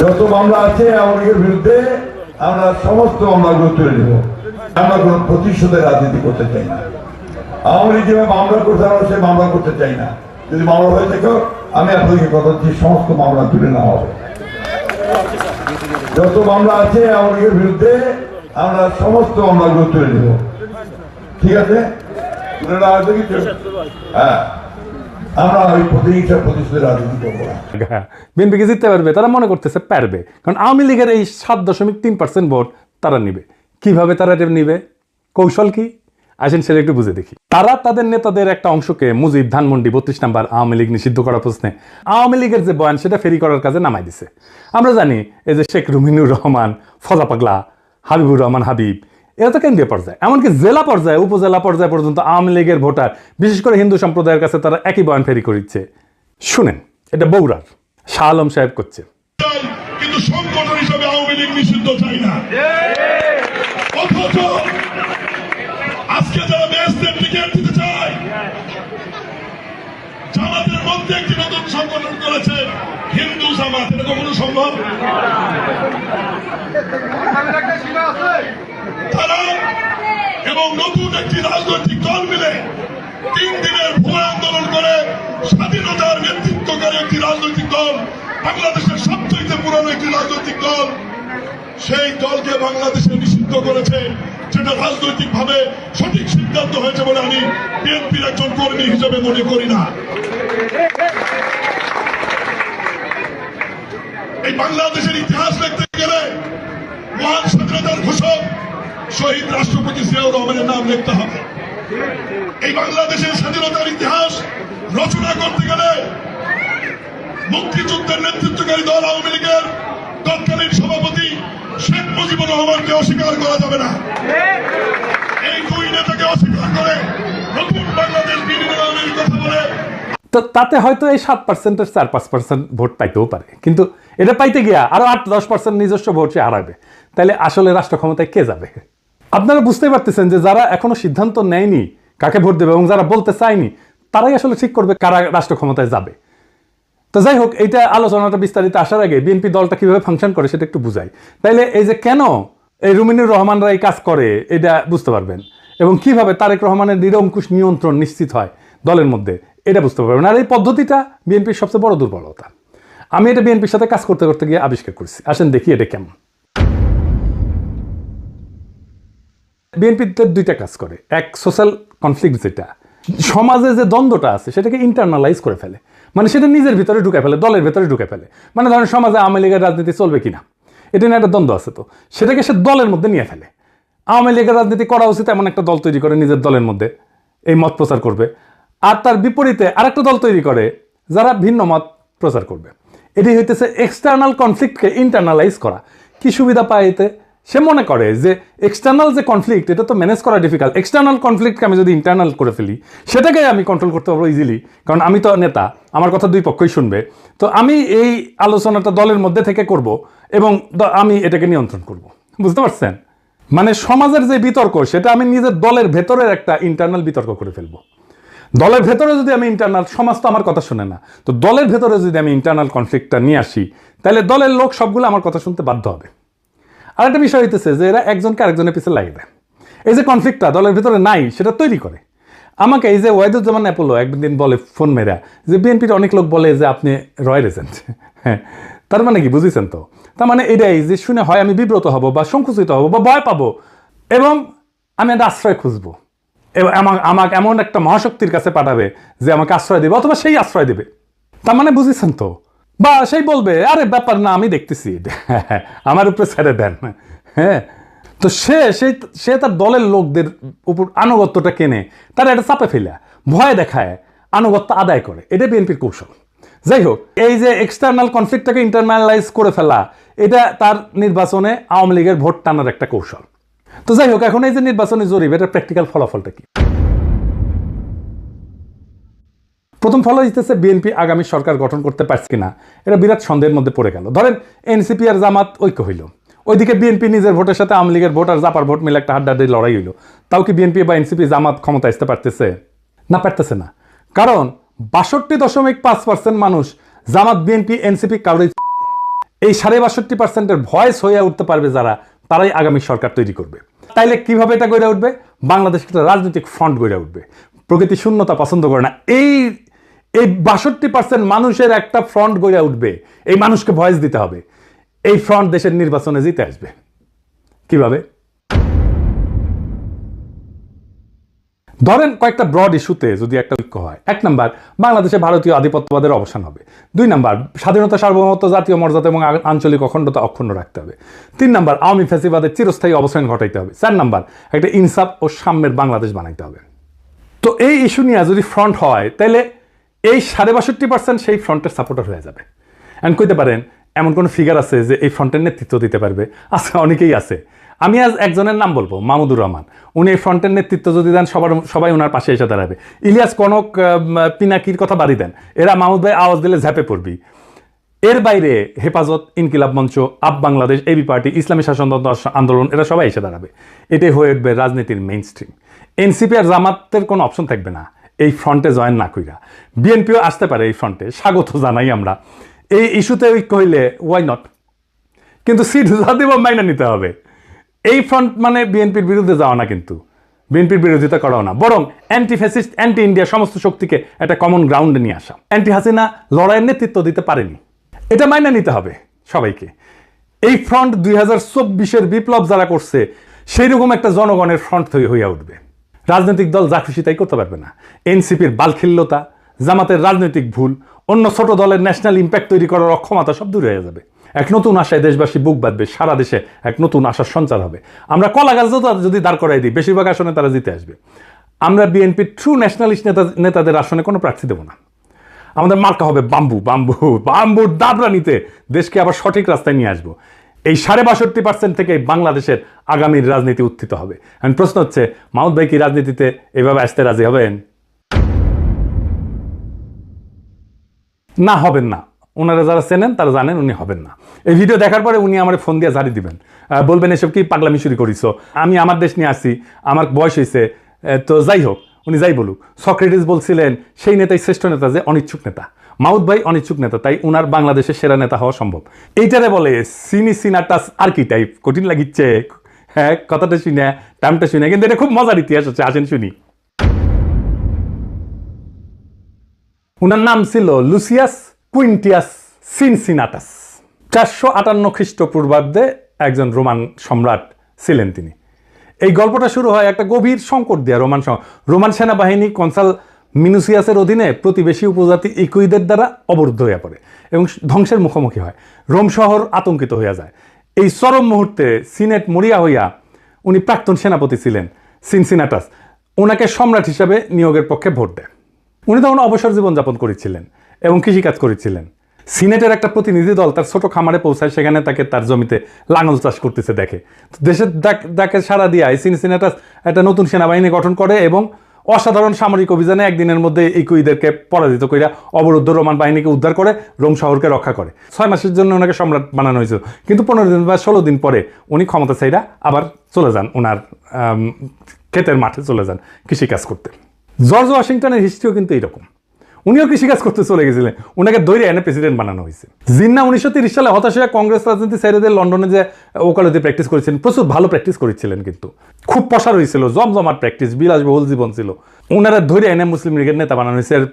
যত মামলা আছে লীগের বিরুদ্ধে, আমরা সমস্ত মামলাগুলো তুলে নেব। আমরা কোনো প্রতিশোধের রাজনীতি করতে চাই না। আওয়ামী লীগ যেভাবে মামলা করতে আমরা সে মামলা করতে চাই না। যদি মামলা হয়ে থাকে, আমি আপনাদেরকে কথা দিচ্ছি, সমস্ত মামলা তুলে নেওয়া হবে। যত মামলা আছে আওয়ামী বিরুদ্ধে, আমরা সমস্ত মামলাগুলো তুলে নেব। ঠিক আছে? হ্যাঁ। আমরা ওই রাজনীতি করব বিএনপিকে জিততে পারবে, তারা মনে করতেছে পারবে। কারণ আওয়ামী লীগের এই সাত দশমিক তিন পার্সেন্ট ভোট তারা নিবে। কীভাবে তারা এটা নিবে? কৌশল কি? আসেন সেটা একটু বুঝে দেখি। তারা তাদের নেতাদের একটা অংশকে মুজিব ধানমন্ডি বত্রিশ নাম্বার আওয়ামী লীগ নিষিদ্ধ করার প্রশ্নে আওয়ামী লীগের যে বয়ান, সেটা ফেরি করার কাজে নামাই দিছে। আমরা জানি এই যে শেখ রুমিনুর রহমান, ফজা পাগলা, হাবিবুর রহমান হাবিব এরা তো কেন্দ্রীয় পর্যায়ে। এমনকি জেলা পর্যায়ে, উপজেলা পর্যায়ে পর্যন্ত আওয়ামী লীগের ভোটার, বিশেষ করে হিন্দু সম্প্রদায়ের কাছে তারা একই বয়ান ফেরি করিচ্ছে। শুনেন, এটা বৌরার শাহ আলম সাহেব করছে। সম্ভব? তারা এবং নতুন একটি রাজনৈতিক দল মিলে তিন দিনের ভূমি আন্দোলন করে স্বাধীনতার নেতৃত্বকারী একটি রাজনৈতিক দল, বাংলাদেশের সবচেয়ে পুরনো একটি রাজনৈতিক দল, সেই দলকে বাংলাদেশে নিষিদ্ধ করেছে, যেটা রাজনৈতিক ভাবে সঠিক সিদ্ধান্ত হয়েছে বলে আমি বিএনপির একজন কর্মী হিসেবে মনে করি না। এই বাংলাদেশের ইতিহাস লিখতে রহমানের নাম লিখতে হবে। এই বাংলাদেশের স্বাধীনতার ইতিহাস রচনা করতে গেলে মুক্তিযুদ্ধের নেতৃত্বকারী দল আওয়ামী লীগের তৎকালীন সভাপতি শেখ মুজিবুর রহমানকে অস্বীকার করা যাবে না। এই দুই নেতাকে অস্বীকার করে নতুন বাংলাদেশ বিনিময়ের কথা বলে তো তাতে হয়তো এই সাত পার্সেন্টের চার পাঁচ পার্সেন্ট ভোট পাইতেও পারে। কিন্তু এটা পাইতে গিয়া আরও আট দশ পার্সেন্ট নিজস্ব ভোট সে হারাবে। তাহলে আসলে রাষ্ট্র ক্ষমতায় কে যাবে? আপনারা বুঝতেই পারতেছেন যে যারা এখনও সিদ্ধান্ত নেয়নি কাকে ভোট দেবে এবং যারা বলতে চায়নি, তারাই আসলে ঠিক করবে কারা রাষ্ট্র ক্ষমতায় যাবে। তো যাই হোক, এইটা আলোচনাটা বিস্তারিত আসার আগে বিএনপি দলটা কীভাবে ফাংশন করে সেটা একটু বুঝাই। তাইলে এই যে কেন এই রুমিনুর রহমানরা এই কাজ করে, এটা বুঝতে পারবেন। এবং কীভাবে তারেক রহমানের নিরঙ্কুশ নিয়ন্ত্রণ নিশ্চিত হয় দলের মধ্যে, এটা বুঝতে পারবেন। আর এই পদ্ধতিটা বিএনপির সবচেয়ে বড় দুর্বলতা। আমি এটা বিএনপির সাথে কাজ করতে করতে গিয়ে আবিষ্কার করছি। আসেন দেখি এটা কেমন। বিএনপিতে দুইটা কাজ করে। এক সোশ্যাল কনফ্লিক্ট যেটা, সমাজে যে দ্বন্দ্বটা আছে, সেটাকে ইন্টারনালাইজ করে ফেলে। মানে সেটা নিজের ভিতরে ঢুকে ফেলে, দলের ভিতরে ঢুকে ফেলে। মানে ধরেন সমাজে আওয়ামী লীগের রাজনীতি চলবে কিনা? এটা নিয়ে একটা দ্বন্দ্ব আছে তো। সেটাকে সে দলের মধ্যে নিয়ে ফেলে। আওয়ামী লীগের রাজনীতি করা উচিত এমন একটা দল তৈরি করে নিজের দলের মধ্যে। এই মত প্রচার করবে। আর তার বিপরীতে আরেকটা দল তৈরি করে, যারা ভিন্ন মত প্রচার করবে। এটি হইতেছে এক্সটার্নাল কনফ্লিক্টকে ইন্টারনালাইজ করা। কি সুবিধা পায় এতে? সে মনে করে যে এক্সটার্নাল যে কনফ্লিক্ট এটা তো ম্যানেজ করা ডিফিকাল্ট এক্সটার্নাল কনফ্লিক্টকে আমি যদি ইন্টারনাল করে ফেলি, সেটাকে আমি কন্ট্রোল করতে পারব ইজিলি কারণ আমি তো নেতা, আমার কথা দুই পক্ষই শুনবে। তো আমি এই আলোচনাটা দলের মধ্যে থেকে করব এবং আমি এটাকে নিয়ন্ত্রণ করব। বুঝতে পারছেন? মানে সমাজের যে বিতর্ক, সেটা আমি নিজের দলের ভেতরের একটা ইন্টারনাল বিতর্ক করে ফেলব। দলের ভেতরে যদি আমি ইন্টারনাল সমাজ তো আমার কথা শুনে না। তো দলের ভেতরে যদি আমি ইন্টারনাল কনফ্লিক্টটা নিয়ে আসি, তাহলে দলের লোক সবগুলো আমার কথা শুনতে বাধ্য হবে। আরেকটা বিষয় হইতেছে যে এরা একজনকে আরেকজনের পিছিয়ে লাগিয়ে দেয়। এই যে কনফ্লিক্টটা দলের ভিতরে নাই, সেটা তৈরি করে। আমাকে এই যে ওয়াইদুজ্জামান অ্যাপোলো একদিন বলে ফোন মেরা যে বিএনপির অনেক লোক বলে যে আপনি রয় এজেন্ট হ্যাঁ তার মানে কি, বুঝেছেন তো? তার মানে এটাই যে শুনে হয় আমি বিব্রত হব বা সংকুচিত হব বা ভয় পাবো এবং আমি একটা আশ্রয় খুঁজবো। এবং আমা- আমাকে এমন একটা মহাশক্তির কাছে পাঠাবে যে আমাকে আশ্রয় দেবে অথবা সেই আশ্রয় দেবে। তার মানে বুঝেছেন তো? বা সেই বলবে, আরে, ব্যাপার না, আমি দেখতেছি। আমার উপরে ছেড়ে দেন। হ্যাঁ? তো সে সেই সে তার দলের লোকদের উপর আনুগত্যটা কেনে, তারা এটা চাপে ফেলে, ভয় দেখায়, আনুগত্য আদায় করে। এটা বিএনপির কৌশল। যাই হোক, এই যে এক্সটার্নাল কনফ্লিক্টটাকে ইন্টারনালাইজ করে ফেলা, এটা তার নির্বাচনে আওয়ামী লীগের ভোট টানার একটা কৌশল। তো যাই হোক, এখন এই যে নির্বাচনী জরিপ এটার প্র্যাকটিক্যাল ফলাফলটা কি? প্রথম ফল হইতেছে বিএনপি আগামী সরকার গঠন করতে পারছে কিনা, এটা বিরাট সন্দেহের মধ্যে পড়ে গেল। ধরেন এনসিপি আর জামাত ঐক্য হইল। ওইদিকে বিএনপি নিজের ভোটের সাথে আওয়ামী লীগের ভোট আর জাপার ভোট মিলে একটা হাড্ডাহাড্ডি লড়াই হইল। তাও কি বিএনপি বা এনসিপি জামাত ক্ষমতা আসতে পারতেছে? না পারতেছে না। কারণ, বাষট্টি দশমিক পাঁচ পার্সেন্ট মানুষ জামাত বিএনপি এনসিপি কারোই এই সাড়ে বাষট্টি পার্সেন্টের ভয়েস হয়ে উঠতে পারবে যারা, তারাই আগামী সরকার তৈরি করবে। তাইলে কীভাবে এটা গড়ে উঠবে? বাংলাদেশ একটা রাজনৈতিক ফ্রন্ট গড়ে উঠবে। প্রকৃতি শূন্যতা পছন্দ করে না। এই এই বাষট্টি পার্সেন্ট মানুষের একটা ফ্রন্ট গড়ে উঠবে। এই মানুষকে ভয়েস দিতে হবে। এই ফ্রন্ট দেশের নির্বাচনে জিতে আসবে। কীভাবে? ধরেন কয়েকটা ব্রড ইস্যুতে যদি একটা ঐক্য হয়। এক নাম্বার বাংলাদেশে ভারতীয় আধিপত্যবাদের অবসান হবে। দুই নাম্বার স্বাধীনতা সার্বভৌমত্ব, জাতীয় মর্যাদা এবং আঞ্চলিক অখণ্ডতা অক্ষুণ্ণ রাখতে হবে। তিন নাম্বার আওয়ামী ফ্যাসিবাদের চিরস্থায়ী অবসান ঘটাইতে হবে। চার নাম্বার একটা ইনসাফ ও সাম্যের বাংলাদেশ বানাইতে হবে। তো এই ইস্যু নিয়ে যদি ফ্রন্ট হয় তাহলে এই সাড়ে বাষট্টি পার্সেন্ট সেই ফ্রন্টের সাপোর্টার হয়ে যাবে। অ্যান্ড কইতে পারেন, এমন কোনো ফিগার আছে যে এই ফ্রন্টের নেতৃত্ব দিতে পারবে? আছে অনেকেই আছে। আমি আজ একজনের নাম বলব মামুদুর রহমান। উনি এই ফ্রন্টের নেতৃত্ব যদি দেন, সবার, সবাই ওনার পাশে এসে দাঁড়াবে। ইলিয়াস কনক পিনাকির কথা বাড়ি দেন। এরা মাহমুদ ভাই আওয়াজ দিলে ঝাঁপে পড়বি। এর বাইরে হেফাজত, ইনকিলাব মঞ্চ, আপ বাংলাদেশ এবি পার্টি, ইসলামী শাসনতন্ত্র আন্দোলন, এরা সবাই এসে দাঁড়াবে। এটাই হয়ে উঠবে রাজনীতির মেইন স্ট্রিম এনসিপি আর জামাতের কোনো অপশন থাকবে না। এই ফ্রন্টে জয়েন না কইরা। বিএনপিও আসতে পারে এই ফ্রন্টে, স্বাগত জানাই আমরা। এই ইস্যুতে ঐক্য হইলে ওয়াই নট কিন্তু সিট যা দেব মাইনা নিতে হবে। এই ফ্রন্ট মানে বিএনপির বিরুদ্ধে যাওয়া না কিন্তু। বিএনপির বিরোধিতা করাও না। বরং অ্যান্টি ফ্যাসিস্ট অ্যান্টি ইন্ডিয়া সমস্ত শক্তিকে একটা কমন গ্রাউন্ডে নিয়ে আসা। অ্যান্টি হাসিনা লড়াইয়ের নেতৃত্ব দিতে পারেনি। এটা মাইনা নিতে হবে সবাইকে। এই ফ্রন্ট দুই হাজার বিপ্লব যারা করছে সেই রকম একটা জনগণের ফ্রন্ট হইয়া উঠবে। রাজনৈতিক দল যা খুশি তাই করতে পারবে না। এনসিপির বালখিল্যতা জামাতের রাজনৈতিক ভুল, অন্য ছোট দলের ন্যাশনাল ইম্প্যাক্ট তৈরি করার অক্ষমতা সব দূরে হয়ে যাবে। এক নতুন আশায় দেশবাসী বুক বাঁধবে, সারা দেশে এক নতুন আশার সঞ্চার হবে। আমরা কলা গাছ যদি দাঁড় করাই দিই, বেশিরভাগ আসনে তারা জিতে আসবে। আমরা বিএনপির ট্রু ন্যাশনালিস্ট নেতা, নেতাদের আসনে কোনো প্রার্থী দেবো না। আমাদের মার্কা হবে বাম্বু বাম্বু, বাম্বুর দাবরা নিতে দেশকে আবার সঠিক রাস্তায় নিয়ে আসব। এই সাড়ে বাষট্টি পার্সেন্ট থেকে বাংলাদেশের আগামীর রাজনীতি উত্থিত হবে। এখন প্রশ্ন হচ্ছে, মাহমুদ ভাই কি রাজনীতিতে এভাবে আসতে রাজি হবেন? না হবেন না। ওনারা যারা চেনেন, তারা জানেন উনি হবেন না। এই ভিডিও দেখার পরে উনি আমার ফোন দিয়ে ঝাড়ি দিবেন। বলবেন, এসব কি পাগলামি শুরু করিস আমি আমার দেশ নিয়ে আসি, আমার বয়স হয়েছে তো যাই হোক উনি যাই বলুক, সক্রেটিস বলছিলেন, সেই নেতাই শ্রেষ্ঠ নেতা যে অনিচ্ছুক নেতা। মাউদ ভাই অনিচ্ছুক নেতা, তাই উনার বাংলাদেশের সেরা নেতা হওয়া সম্ভব। এইটারে বলে, সিনি সিনাটাস আর কি টাইপ কঠিন লাগিচ্ছে হ্যাঁ কথাটা শুনে টাইমটা শুনে, কিন্তু এটা খুব মজার ইতিহাস আছে আসেন শুনি। উনার নাম ছিল লুসিয়াস কুইন্টিয়াস সিনসিনাটাস। চারশো আটান্ন খ্রিস্টপূর্বাব্দে একজন রোমান সম্রাট ছিলেন তিনি। এই গল্পটা শুরু হয় একটা গভীর সংকট দিয়ে, রোমান রোমান সেনাবাহিনী কনসাল মিনুসিয়াসের অধীনে প্রতিবেশী উপজাতি ইকুইদের দ্বারা অবরুদ্ধ হয়ে পড়ে এবং ধ্বংসের মুখোমুখি হয়। রোম শহর আতঙ্কিত হইয়া যায়। এই চরম মুহূর্তে সিনেট মরিয়া হইয়া উনি প্রাক্তন সেনাপতি ছিলেন, সিনসিনাটাস। ওনাকে সম্রাট হিসাবে নিয়োগের পক্ষে ভোট দেয়। উনি তখন অবসর জীবনযাপন করেছিলেন এবং কৃষিকাজ করেছিলেন। সিনেটের একটা প্রতিনিধি দল তার ছোট খামারে পৌঁছায়, সেখানে তাকে তার জমিতে লাঙল চাষ করতেছে, দেখে। দেশের ডাকে সারা দিয়ে সিনসিনাটাস একটা নতুন সেনাবাহিনী গঠন করে এবং অসাধারণ সামরিক অভিযানে একদিনের মধ্যে ইকুইদেরকে পরাজিত করে অবরুদ্ধ রোমান বাহিনীকে উদ্ধার করে রোম শহরকে রক্ষা করে। ছয় মাসের জন্য ওনাকে সম্রাট বানানো হয়েছিল। কিন্তু পনেরো দিন বা ষোলো দিন পরে উনি ক্ষমতা চাইরা আবার চলে যান ওনার ক্ষেতের মাঠে চলে যান কৃষিকাজ করতে। জর্জ ওয়াশিংটনের হিস্ট্রিও কিন্তু এইরকম। উনিও কৃষিকাজ করতে চলে গেছিলেন। ওনাকে দৈরে এনে প্রেসিডেন্ট বানানো হয়েছে। জিন্না উনিশশো তিরিশ সালে হতাশ কংগ্রেস রাজনীতি ছেড়ে দিয়ে লন্ডনে যে ওকালতি প্র্যাকটিস করেছিলেন প্রচুর ভালো প্র্যাকটিস করেছিলেন কিন্তু। খুব পসার হয়েছিল, জমজমাট প্র্যাকটিস বিলাসবহুল জীবন ছিল। ওনারা ধরে এনে মুসলিম লীগের নেতা বানানো হয়েছে, আর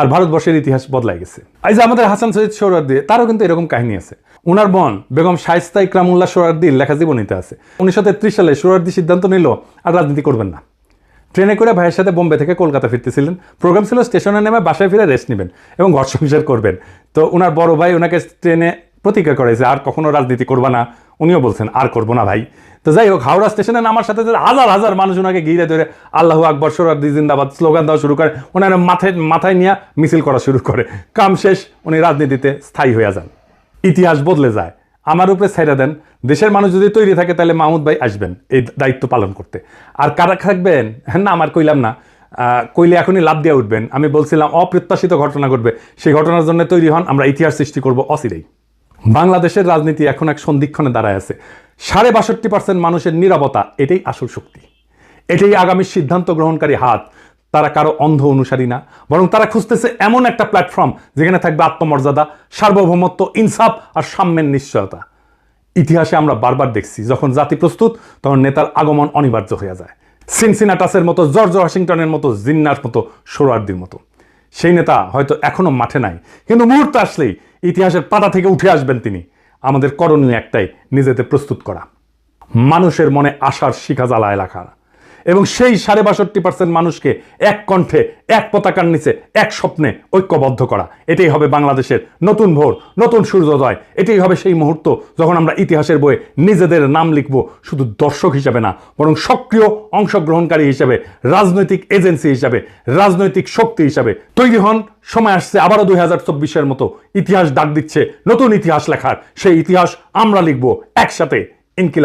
আর ভারতবর্ষের ইতিহাস বদলাই গেছে। এই যে আমাদের হাসান সৈয়দ সোহরার্দি তারও কিন্তু এরকম কাহিনী আছে। ওনার বোন বেগম শাইস্তা ইকরামুল্লাহ সোহরার্দির লেখা জীবনীতে আছে। উনিশশো তেত্রিশ সালে সোহরার্দি সিদ্ধান্ত নিল, আর রাজনীতি করবেন না। ট্রেনে করে ভাইয়ের সাথে বোম্বে থেকে কলকাতা ফিরতেছিলেন। প্রোগ্রাম ছিল, স্টেশনে নেমে বাসায় ফিরে রেস্ট নেবেন এবং ঘর সংসার করবেন। তো ওনার বড় ভাই ওনাকে ট্রেনে প্রতিজ্ঞা করেছে, আর কখনো রাজনীতি করবা না। উনিও বলছেন, আর করব না ভাই। তো যাই হোক, হাওড়া স্টেশনে নামার সাথে হাজার হাজার মানুষ ওনাকে ঘিরে ধরে আল্লাহ আকবর সরার্দি জিন্দাবাদ স্লোগান দেওয়া শুরু করে ওনার মাথায় মাথায় নিয়ে মিছিল করা শুরু করে। কাম শেষ, উনি রাজনীতিতে স্থায়ী হয়ে যান। ইতিহাস বদলে যায়। আমার উপরে ছেড়ে দেন। দেশের মানুষ যদি তৈরি থাকে, তাহলে মাহমুদ ভাই আসবেন এই দায়িত্ব পালন করতে। আর কারা থাকবেন? হ্যাঁ না, আমার কইলাম না। কইলে এখনই লাভ দিয়ে উঠবেন। আমি বলছিলাম, অপ্রত্যাশিত ঘটনা ঘটবে। সেই ঘটনার জন্য তৈরি হন, আমরা ইতিহাস সৃষ্টি করব অচিরেই। বাংলাদেশের রাজনীতি এখন এক সন্ধিক্ষণে দাঁড়ায় আছে। সাড়ে বাষট্টি পার্সেন্ট মানুষের নিরবতা, এটাই আসল শক্তি। এটাই আগামী সিদ্ধান্ত গ্রহণকারী হাত। তারা কারও অন্ধ অনুসারী না, বরং তারা খুঁজতেছে এমন একটা প্ল্যাটফর্ম যেখানে থাকবে আত্মমর্যাদা, সার্বভৌমত্ব, ইনসাফ আর সাম্যের নিশ্চয়তা। ইতিহাসে আমরা বারবার দেখছি, যখন জাতি প্রস্তুত, তখন নেতার আগমন অনিবার্য হয়ে যায়। সিনসিনাটাসের মতো, জর্জ ওয়াশিংটনের মতো, জিন্নার মতো, সোরারদির মতো। সেই নেতা হয়তো এখনও মাঠে নাই, কিন্তু মুহূর্ত আসলেই ইতিহাসের পাতা থেকে উঠে আসবেন তিনি। আমাদের করণীয় একটাই, নিজেদের প্রস্তুত করা। মানুষের মনে আশার শিখা জ্বালায় রাখা এবং সেই সাড়ে বাষট্টি পার্সেন্ট মানুষকে এক কণ্ঠে, এক পতাকার নিচে, এক স্বপ্নে ঐক্যবদ্ধ করা। এটাই হবে বাংলাদেশের নতুন ভোর, নতুন সূর্যোদয়। এটাই হবে সেই মুহূর্ত যখন আমরা ইতিহাসের বইয়ে নিজেদের নাম লিখব শুধু দর্শক হিসাবে না, বরং সক্রিয় অংশগ্রহণকারী হিসাবে, রাজনৈতিক এজেন্সি হিসাবে, রাজনৈতিক শক্তি হিসাবে। তৈরি হন, সময় আসছে, আবারও দুই হাজার চব্বিশের মতো ইতিহাস ডাক দিচ্ছে, নতুন ইতিহাস লেখার। সেই ইতিহাস আমরা লিখব একসাথে ইনকিলাব।